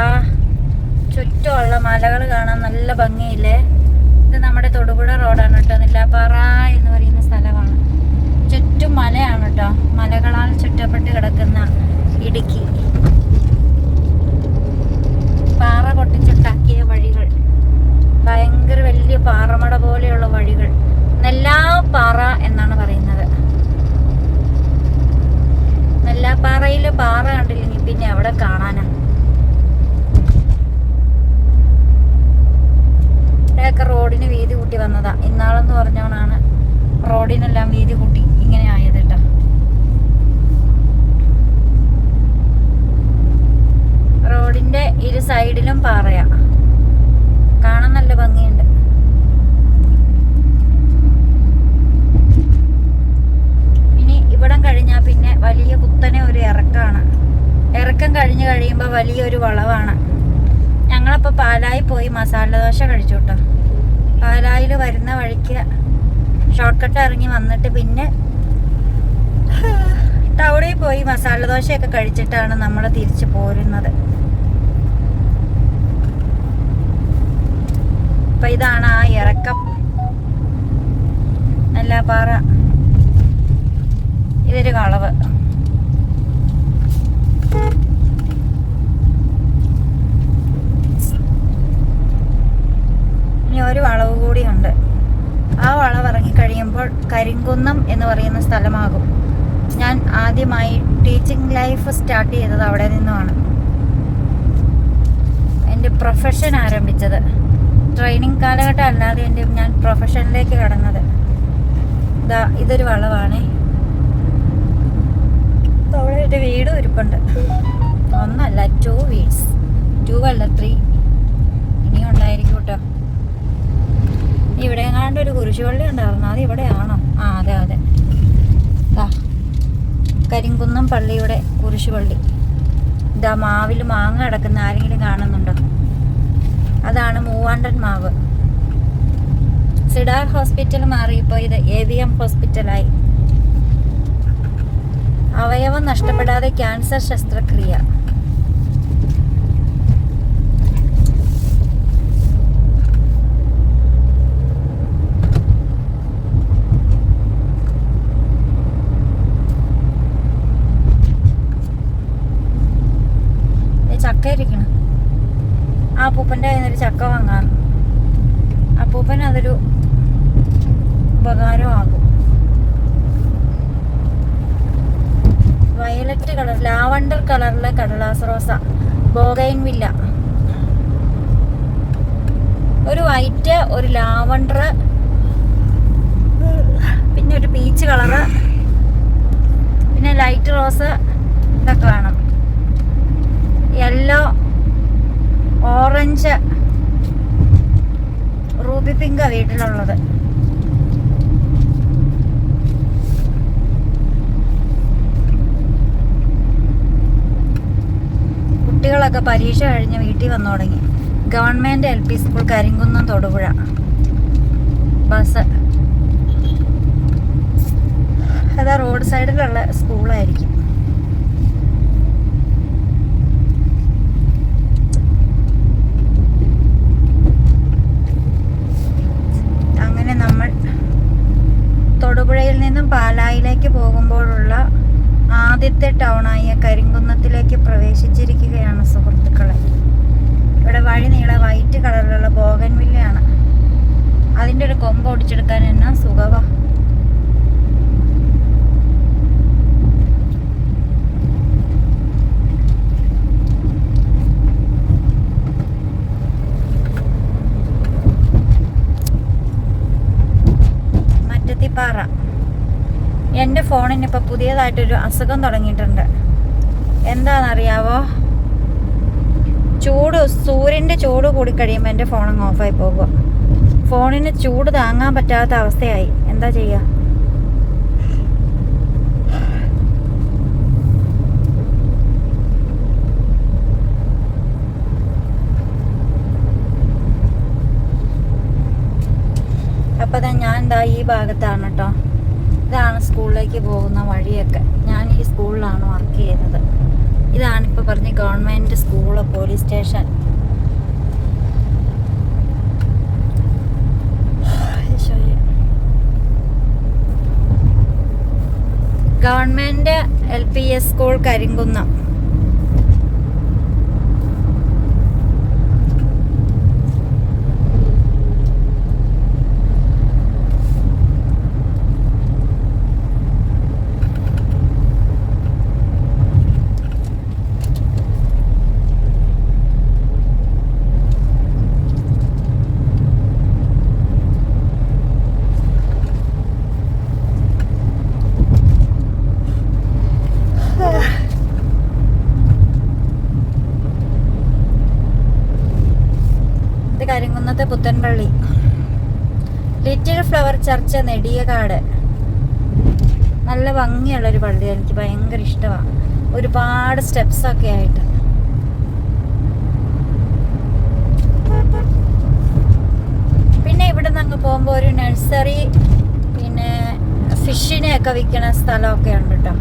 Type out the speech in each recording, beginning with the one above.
അപ്പൊ ചുറ്റുമുള്ള മലകൾ കാണാൻ നല്ല ഭംഗിയില്ലേ? ഇത് നമ്മുടെ തൊടുപുഴ റോഡാണ് കേട്ടോ. നെല്ലാപ്പാറ എന്ന് പറയുന്ന സ്ഥലമാണ്. ചുറ്റും മലയാണ് കേട്ടോ. മലകളാൽ ചുറ്റപ്പെട്ട് കിടക്കുന്ന ഇടുക്കി. പാറ പൊട്ടിച്ചുണ്ടാക്കിയ വഴികൾ. ഭയങ്കര വലിയ പാറമട പോലെയുള്ള വഴികൾ. നെല്ലാപ്പാറ എന്നാണ് പറയുന്നത്. നെല്ലാപ്പാറയിലെ പാറ കണ്ടില്ലെങ്കിൽ പിന്നെ അവിടെ കാണാനാ. ഇവിടെയൊക്കെ റോഡിന് വീതി കൂട്ടി വന്നതാ. ഇന്നാളെന്ന് പറഞ്ഞവണാണ് റോഡിനെല്ലാം വീതി കൂട്ടി ഇങ്ങനെ ആയത് റോഡിന്റെ ഇരു സൈഡിലും പാറയാ. കാണാൻ നല്ല ഭംഗിയുണ്ട്. ഇനി ഇവിടം കഴിഞ്ഞാൽ പിന്നെ വലിയ കുത്തനെ ഒരു ഇറക്കമാണ് ഇറക്കം കഴിഞ്ഞു കഴിയുമ്പോൾ വലിയൊരു വളവാണ്. ഞങ്ങളപ്പോൾ പാലായി പോയി മസാല ദോശ കഴിച്ചു കേട്ടോ പാലായിൽ വരുന്ന വഴിക്ക് ഷോർട്ട് കട്ട് ഇറങ്ങി വന്നിട്ട് പിന്നെ ടൗണിൽ പോയി മസാല ദോശയൊക്കെ കഴിച്ചിട്ടാണ് നമ്മൾ തിരിച്ചു പോരുന്നത്. അപ്പൊ ഇതാണ് ആ ഇറക്കം. നെല്ലാപ്പാറ ഇതൊരു കളവ്. ഇനി ഒരു വളവ് കൂടിയുണ്ട്. ആ വളവ് ഇറങ്ങി കഴിയുമ്പോൾ കരിങ്കുന്നം എന്ന് പറയുന്ന സ്ഥലമാകും. ഞാൻ ആദ്യമായി ടീച്ചിങ് ലൈഫ് സ്റ്റാർട്ട് ചെയ്തത് അവിടെ നിന്നുമാണ്. എന്റെ പ്രൊഫഷൻ ആരംഭിച്ചത്. ട്രെയിനിങ് കാലഘട്ടം അല്ലാതെ എന്റെ ഞാൻ പ്രൊഫഷനിലേക്ക് കടന്നത്. ഇതാ ഇതൊരു വളവാണേ. അവിടെ എന്റെ വീടും ഇരിപ്പുണ്ട്. ഒന്നല്ല ടു വീഡ്സ് ടു അല്ല ത്രീ ഇനിയുണ്ടായിരിക്കും കേട്ടോ. ഇവിടെ എങ്ങാണ്ട് ഒരു കുരിശുപള്ളി ഉണ്ടായിരുന്നു. അത് ഇവിടെയാണോ. ആ അതെ അതെ. കരിങ്കുന്നം പള്ളിയുടെ കുരിശുപള്ളി. ഇതാ മാവിൽ മാങ്ങ അടക്കുന്ന ആരെങ്കിലും കാണുന്നുണ്ടോ? അതാണ് മൂവാണ്ടൻ മാവ്. സിഡാർ ഹോസ്പിറ്റൽ മാറിയപ്പോൾ ഇത് എ വി എം ഹോസ്പിറ്റലായി. അവയവം നഷ്ടപ്പെടാതെ ക്യാൻസർ ശസ്ത്രക്രിയ ദേ ചക്ക ഇരിക്കണം ആ അപ്പൂപ്പന്റെ കയ്യിൽ നിന്നൊരു ചക്ക വാങ്ങാം. അപ്പൂപ്പൻ അതൊരു ഉപകാരമാകും വയലറ്റ് കളർ ലാവണ്ടർ കളറിലെ കടലാസ് റോസ ബോഗൈൻ വില്ല ഒരു വൈറ്റ് ഒരു ലാവണ്ടർ പിന്നെ ഒരു പീച്ച് കളറ് പിന്നെ ലൈറ്റ് റോസ് ഇതൊക്കെ വേണം. യെല്ലോ ഓറഞ്ച് റൂബി പിങ്ക വീട്ടിലുള്ളത്. കുട്ടികളൊക്കെ പരീക്ഷ കഴിഞ്ഞ് വീട്ടിൽ വന്നു തുടങ്ങി. Government L P school Karimkunnam Thodupuzha. Bus. അതാ റോഡ് സൈഡിലുള്ള സ്കൂളായിരിക്കും അങ്ങനെ നമ്മൾ തൊടുപുഴയിൽ നിന്നും പാലായിലേക്ക് പോകുമ്പോഴുള്ള ആദ്യത്തെ ടൗണായ കരിങ്കുന്നത്തിലേക്ക് പ്രവേശിച്ചിരിക്കുകയാണ് സുഹൃത്തുക്കളെ. ഇവിടെ വഴി നീള വൈറ്റ് കളറിലുള്ള ബോഗൻവില്ലയാണ് അതിന്റെ ഒരു കൊമ്പ് ഒടിച്ചെടുക്കാൻ എന്നാ സുഖവാ. ഫോണിന് ഇപ്പം പുതിയതായിട്ടൊരു അസുഖം തുടങ്ങിയിട്ടുണ്ട്. എന്താണെന്നറിയാവോ? ചൂട് സൂര്യന്റെ ചൂട് കൂടി കഴിയുമ്പോൾ എന്റെ ഫോൺ അങ്ങ് ഓഫായി പോകുക ഫോണിന് ചൂട് താങ്ങാൻ പറ്റാത്ത അവസ്ഥയായി. എന്താ ചെയ്യുക അപ്പം ഞാൻ എന്താ ഈ ഭാഗത്താണ് കേട്ടോ സ്കൂളിലേക്ക് പോകുന്ന വഴിയൊക്കെ ഞാൻ ഈ സ്കൂളിലാണ് വർക്ക് ചെയ്യുന്നത്. ഇതാണിപ്പോൾ പറഞ്ഞ government school police station. Government L P S school Karimkunnam. Church Nediyakad. നല്ല ഭംഗിയുള്ളൊരു പള്ളിയാണ് എനിക്ക് ഭയങ്കര ഇഷ്ടമാണ് ഒരുപാട് സ്റ്റെപ്സ് ഒക്കെ ആയിട്ട്. പിന്നെ ഇവിടെ നിന്ന് അങ്ങ് പോകുമ്പോൾ ഒരു നഴ്സറി പിന്നെ ഫിഷിനെ ഫിഷിനെയൊക്കെ വിൽക്കണ സ്ഥലമൊക്കെ ഉണ്ട് കേട്ടോ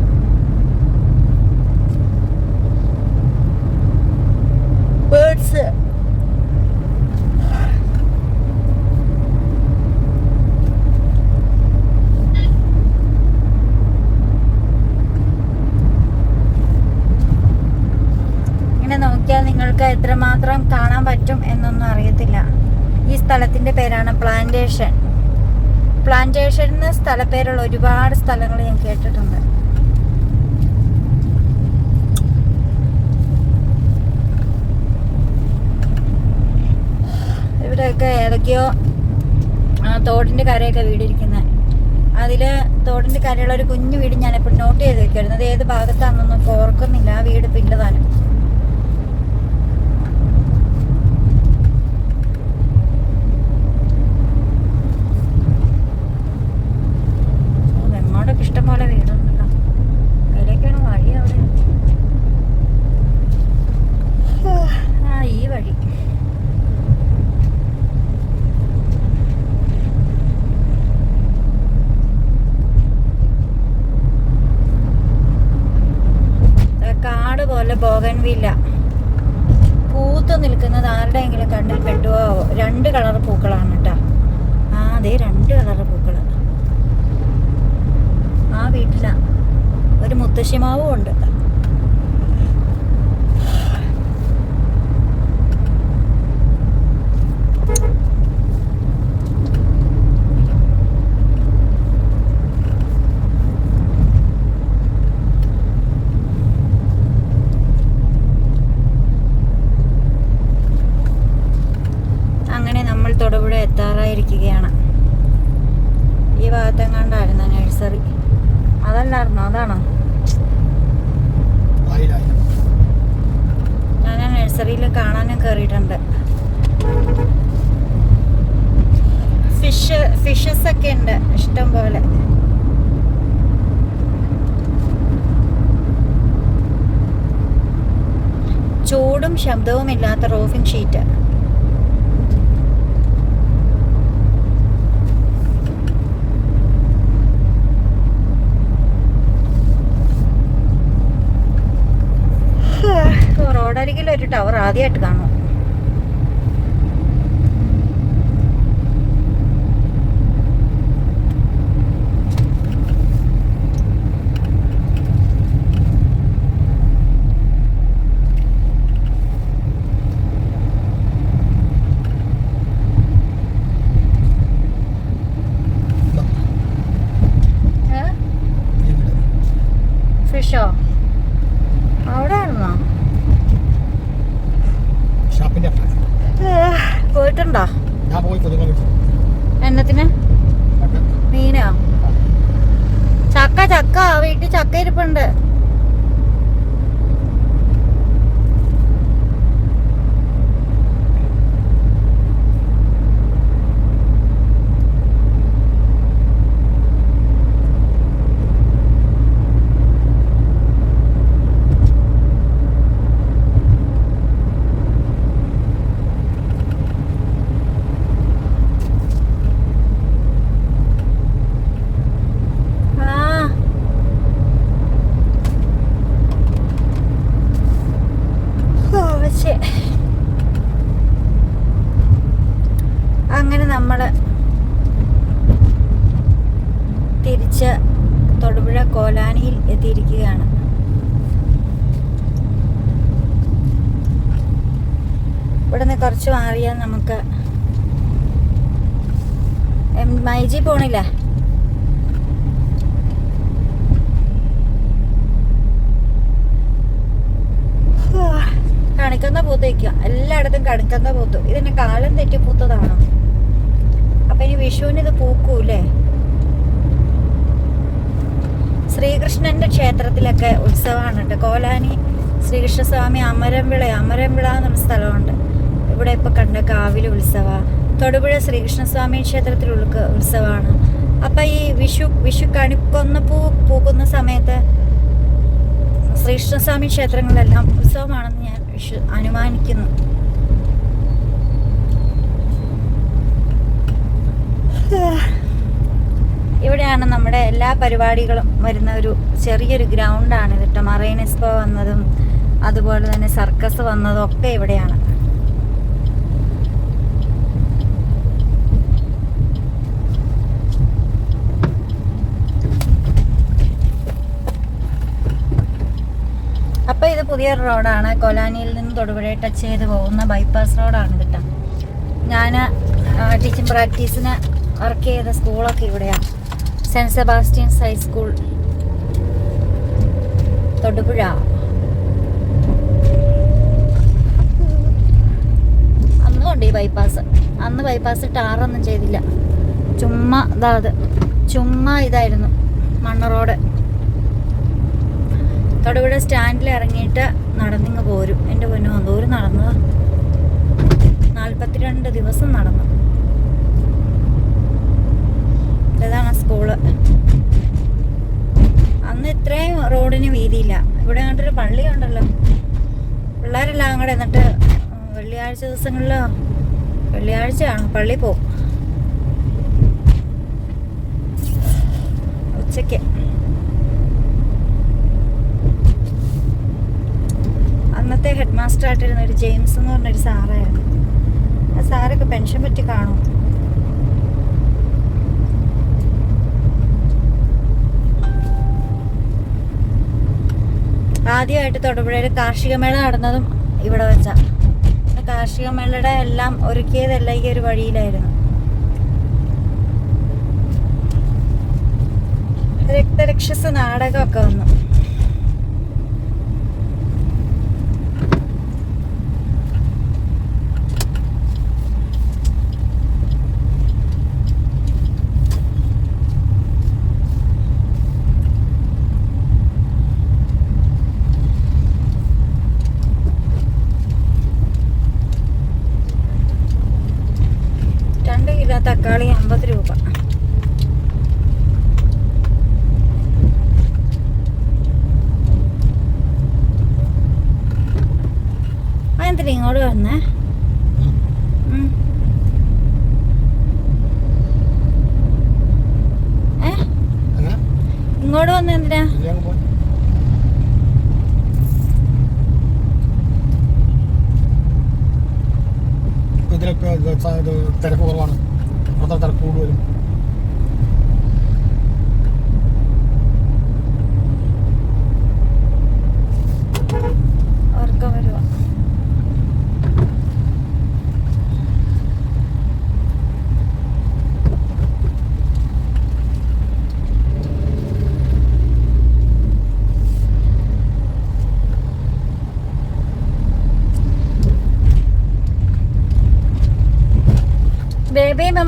ബേർഡ്സ് ഇങ്ങനെ നോക്കിയാൽ നിങ്ങൾക്ക് എത്രമാത്രം കാണാൻ പറ്റും എന്നൊന്നും അറിയത്തില്ല. ഈ സ്ഥലത്തിന്റെ പേരാണ് പ്ലാന്റേഷൻ. പ്ലാന്റേഷൻ എന്ന സ്ഥലപ്പേരുള്ള ഒരുപാട് സ്ഥലങ്ങൾ ഞാൻ കേട്ടിട്ടുണ്ട്. ഇവിടെയൊക്കെ ഏതൊക്കെയോ തോടിന്റെ കരയൊക്കെ വീടിരിക്കുന്നത് അതിൽ തോടിന്റെ കരയുള്ള ഒരു കുഞ്ഞു വീട് ഞാൻ എപ്പോഴും നോട്ട് ചെയ്ത് വെക്കായിരുന്നു അത് ഏത് ഭാഗത്താണെന്നൊന്നും ഓർക്കുന്നില്ല. ആ വീട് പിള്ളതാനും വെങ്ങോടൊക്കെ ഇഷ്ടംപോലെ വീടുണ്ടല്ലോ അതിലേക്കാണ് വഴി അവിടെ ആ ഈ വഴി ദാ കാട് പോലെ ബോഗൻവില്ല പൂത്ത് നിൽക്കുന്നത് ആരുടെയെങ്കിലും കണ്ണിൽ പെട്ടുവോ രണ്ട് കളർ പൂക്കളാണ് കേട്ടോ ആ അതെ രണ്ട് കളർ പൂക്കൾ ആ വീട്ടിലാ. ഒരു മുത്തശ്ശിമാവും ഉണ്ട് അങ്ങനെ നമ്മൾ തൊടുപുഴ എത്താറായിരിക്കുകയാണ് ഈ ഭാഗത്തെങ്ങാണ്ടായിരുന്നു നഴ്സറി അതല്ലായിരുന്നോ അതാണോ ഞാൻ ആ നഴ്സറിയിൽ കാണാനും കയറിയിട്ടുണ്ട് ഫിഷ് ഫിഷസ് ഒക്കെ ഉണ്ട് ഇഷ്ടം പോലെ. ചൂടും ശബ്ദവും ഇല്ലാത്ത റോഫിംഗ് ഷീറ്റ്. റോഡരികിൽ ഒരു ടവർ ആദ്യമായിട്ട് കാണും ഫിഷോ അവിടെ ആയിരുന്നോ ഷാപ്പിന്റെ പോയിട്ടുണ്ടോ ഞാൻ പോയി കൊതുങ്ങൾ വെച്ചു എന്നത്തിന് മീനോ ചക്ക ചക്ക വീട്ടിൽ ചക്ക ഇരിപ്പുണ്ട് എത്തിയിരിക്കുകയാണ്. ഇവിടുന്ന് കുറച്ച് മാറിയാൽ നമുക്ക് മൈജി പോണില്ല? കണിക്കുന്ന പൂത്ത് വയ്ക്കുക എല്ലായിടത്തും കണിക്കുന്ന പൂത്തു. ഇതിന്റെ കാലം തെറ്റി പൂത്തതാണോ? അപ്പൊ ഇനി വിഷുവിന് ഇത് പൂക്കൂല്ലേ? ശ്രീകൃഷ്ണന്റെ ക്ഷേത്രത്തിലൊക്കെ ഉത്സവമാണ് കേട്ടോ. കോലാനി ശ്രീകൃഷ്ണസ്വാമി അമരംവിള അമരംവിള എന്ന സ്ഥലമുണ്ട്. ഇവിടെ ഇപ്പൊ കണ്ട കാവിൽ ഉത്സവ തൊടുപുഴ ശ്രീകൃഷ്ണസ്വാമി ക്ഷേത്രത്തിൽ ഉത്സവമാണ്. അപ്പൊ ഈ വിഷു വിഷു കണിക്കൊന്ന് പൂ പൂക്കുന്ന സമയത്ത് ശ്രീകൃഷ്ണസ്വാമി ക്ഷേത്രങ്ങളെല്ലാം ഉത്സവമാണെന്ന് ഞാൻ വിഷു അനുമാനിക്കുന്നു. ഇവിടെയാണ് നമ്മുടെ എല്ലാ പരിപാടികളും വരുന്ന ഒരു ചെറിയൊരു ഗ്രൗണ്ടാണ് കേട്ടോ. മറൈൻ എക്സ്പോ വന്നതും അതുപോലെ തന്നെ സർക്കസ് വന്നതും ഒക്കെ ഇവിടെയാണ്. അപ്പൊ ഇത് പുതിയ റോഡാണ്. കൊലാനിയിൽ നിന്ന് തൊടുപുഴ ടച്ച് ചെയ്ത് പോകുന്ന ബൈപ്പാസ് റോഡാണ് കേട്ടോ. ഞാൻ ടീച്ചിങ് പ്രാക്ടീസിന് വർക്ക് ചെയ്ത സ്കൂളൊക്കെ ഇവിടെയാണ്. Saint Sebastian's high school Thodupuzha. അന്നുമുണ്ട് ഈ ബൈപ്പാസ് അന്ന് ബൈപ്പാസ് ടാറൊന്നും ചെയ്തില്ല. ചുമ്മാ ഇതാ അത്. ചുമ്മാ ഇതായിരുന്നു മണ്ണ് റോഡ് തൊടുപുഴ സ്റ്റാൻഡിൽ ഇറങ്ങിയിട്ട് നടന്നിങ്ങ് പോരും. എന്റെ പൊന്നു എന്തോരം നടന്നത്. നാൽപ്പത്തിരണ്ട് ദിവസം നടന്നു. ഇതാണ് സ്കൂൾ. അന്ന് ഇത്രയും റോഡിന് വീതിയില്ല. ഇവിടെ അങ്ങോട്ടൊരു പള്ളി ഉണ്ടല്ലോ പിള്ളേരെല്ലാം അങ്ങോട്ട് എന്നിട്ട് വെള്ളിയാഴ്ച ദിവസങ്ങളിൽ വെള്ളിയാഴ്ചയാണ് പള്ളി പോകും ഉച്ചയ്ക്ക്. അന്നത്തെ ഹെഡ് മാസ്റ്റർ ആയിട്ടിരുന്ന ഒരു ജെയിംസ് എന്ന് പറഞ്ഞൊരു സാറായിരുന്നു. ആ സാറൊക്കെ പെൻഷൻ പറ്റി കാണും ആദ്യമായിട്ട് തൊടുപുഴയിൽ കാർഷിക മേള നടന്നതും ഇവിടെ വെച്ചാണ് കാർഷിക മേളയുടെ എല്ലാം ഒരുക്കിയതെല്ലാം ഈ ഒരു വഴിയിലായിരുന്നു. രക്തരക്ഷസ് നാടകമൊക്കെ വന്നു രണ്ട് കിലോ തക്കാളി അമ്പത് രൂപ എന്തിനാ ഇങ്ങോട്ട് വന്നേ. ഇങ്ങോട്ട് വന്ന എന്തിനാ? ഇതിലൊക്കെ തിരക്ക് കുറവാണ്. അത്ര തിരക്ക് കൂടുതലും.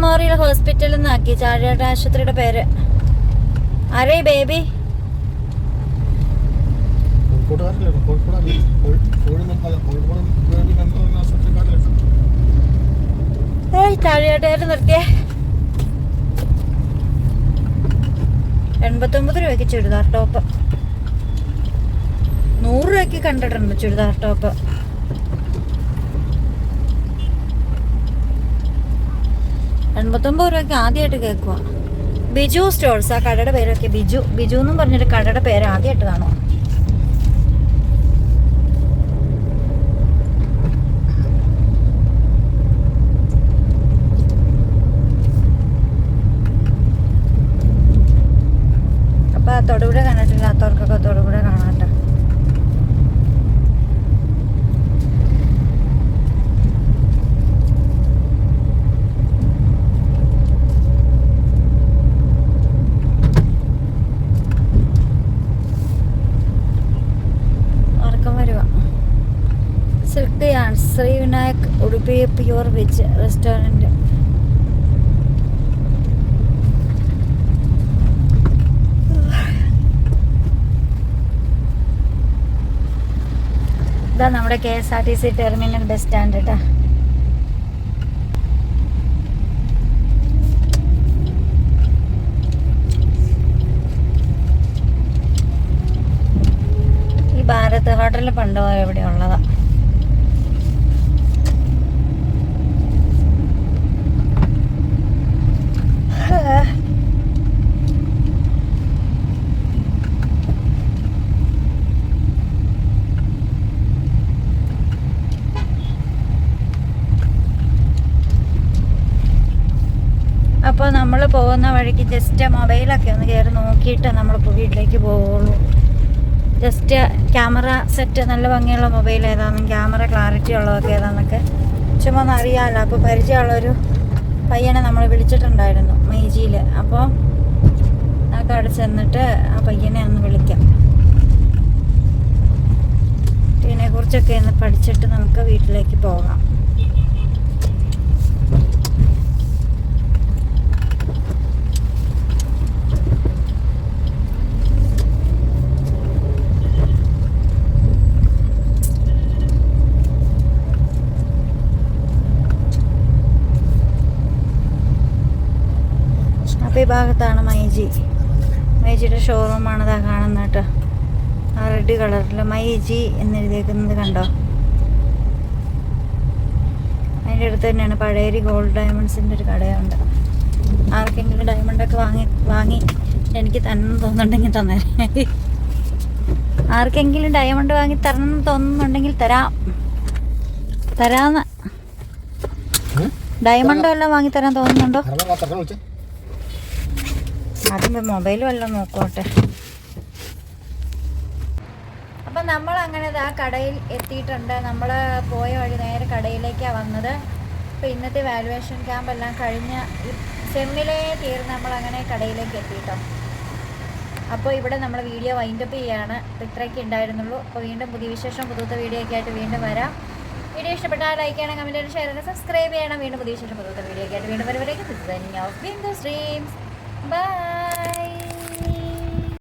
മെമ്മോറിയൽ ഹോസ്പിറ്റലിൽ നിന്നാക്കി ചാഴയുടെ ആശുപത്രിയുടെ പേര്. ആരേ ബേബി? ഏയ് ചാഴിയാട്ടുകാർ നിർത്തിയേ. എൺപത്തൊമ്പത് രൂപയ്ക്ക് ചുരിദാർ ടോപ്പ്. നൂറ് രൂപയ്ക്ക് കണ്ടിട്ടുണ്ട് ചുരിദാർ ടോപ്പ്. എൺപത്തൊമ്പത് രൂപയ്ക്ക് ആദ്യമായിട്ട് കേൾക്കുക ബിജു സ്റ്റോൾസ് ആ കടയുടെ പേരൊക്കെ ബിജു ബിജു എന്നും പറഞ്ഞൊരു കടയുടെ പേര് ആദ്യമായിട്ട് കാണുക അപ്പൊ തൊടുപുഴ കണ്ടിട്ടില്ലാത്തവർക്കൊക്കെ തൊടുപുഴ പ്യുവർ വെജ് റെസ്റ്റോറന്റ്. ഇതാ നമ്മുടെ K S R T C terminal bus stand കേട്ടോ ഭാരത് ഹോട്ടലിൽ പണ്ടോ എവിടെ ഉള്ളതാ അപ്പോൾ നമ്മൾ പോകുന്ന വഴിക്ക് ജസ്റ്റ് മൊബൈലൊക്കെ ഒന്ന് കയറി നോക്കിയിട്ട് നമ്മൾ വീട്ടിലേക്ക് പോവുള്ളൂ. ജസ്റ്റ് ക്യാമറ സെറ്റ് നല്ല ഭംഗിയുള്ള മൊബൈൽ ഏതാണെന്നും ക്യാമറ ക്ലാരിറ്റി ഉള്ളതൊക്കെ ഏതാണെന്നൊക്കെ ചുമ്മാ ഒന്ന് അറിയാമല്ലോ അപ്പോൾ പരിചയമുള്ളൊരു പയ്യനെ നമ്മൾ വിളിച്ചിട്ടുണ്ടായിരുന്നു മൈജിയിൽ അപ്പോൾ നമുക്ക് അവിടെ ചെന്നിട്ട് ആ പയ്യനെ ഒന്ന് വിളിക്കാം. ഇതിനെക്കുറിച്ചൊക്കെ ഒന്ന് പഠിച്ചിട്ട് നമുക്ക് വീട്ടിലേക്ക് പോകാം അപ്പോൾ ഈ ഭാഗത്താണ് മൈജി. മൈജിയുടെ ഷോറൂമാണ് ഇതാ കാണുന്നത് കേട്ടോ. ആ റെഡ് കളറിൽ മൈജി എന്നെഴുതിയേക്കുന്നത് കണ്ടോ? അതിന്റെ അടുത്ത് തന്നെയാണ് പഴയരി ഗോൾഡ് ഡയമണ്ട്സിന്റെ ഒരു കടയുണ്ട്. ആർക്കെങ്കിലും ഡയമണ്ടൊക്കെ വാങ്ങി വാങ്ങി എനിക്ക് തന്നെ തോന്നുന്നുണ്ടെങ്കിൽ തന്നേ ആർക്കെങ്കിലും ഡയമണ്ട് വാങ്ങി തരണം എന്ന് തോന്നുന്നുണ്ടെങ്കിൽ തരാം. തരാന്ന്. ഡയമണ്ട് വല്ലതും വാങ്ങി തരാൻ തോന്നുന്നുണ്ടോ? ആദ്യം മൊബൈൽ വല്ലതും നോക്കോട്ടെ അപ്പം നമ്മൾ അങ്ങനെ ആ കടയിൽ എത്തിയിട്ടുണ്ട്. നമ്മൾ പോയ വഴി നേരെ കടയിലേക്കാണ് വന്നത്. അപ്പോൾ ഇന്നത്തെ വാലുവേഷൻ ക്യാമ്പ് എല്ലാം കഴിഞ്ഞ സെമ്മിലെ തീർന്ന് നമ്മൾ അങ്ങനെ കടയിലേക്ക് എത്തിയിട്ടോ. അപ്പോൾ ഇവിടെ നമ്മൾ വീഡിയോ വൈൻഡപ്പ് ചെയ്യാണ്. അപ്പോൾ ഇത്രയൊക്കെ ഉണ്ടായിരുന്നുള്ളൂ. അപ്പോൾ വീണ്ടും പുതിയ വിശേഷം പുതുത്ത വീഡിയോ ഒക്കെ ആയിട്ട് വീണ്ടും വരാം. വീഡിയോ ഇഷ്ടപ്പെട്ടാൽ ലൈക്ക് ചെയ്യണം കമന്റ് ചെയ്യണം ഷെയർ ചെയ്യണം സബ്സ്ക്രൈബ് ചെയ്യണം. വീണ്ടും പുതിയ വിശേഷം പുതുത്ത വീഡിയോ ഒക്കെ ആയിട്ട് വീണ്ടും വരുവരേക്കും സ്ട്രീംസ് Bye!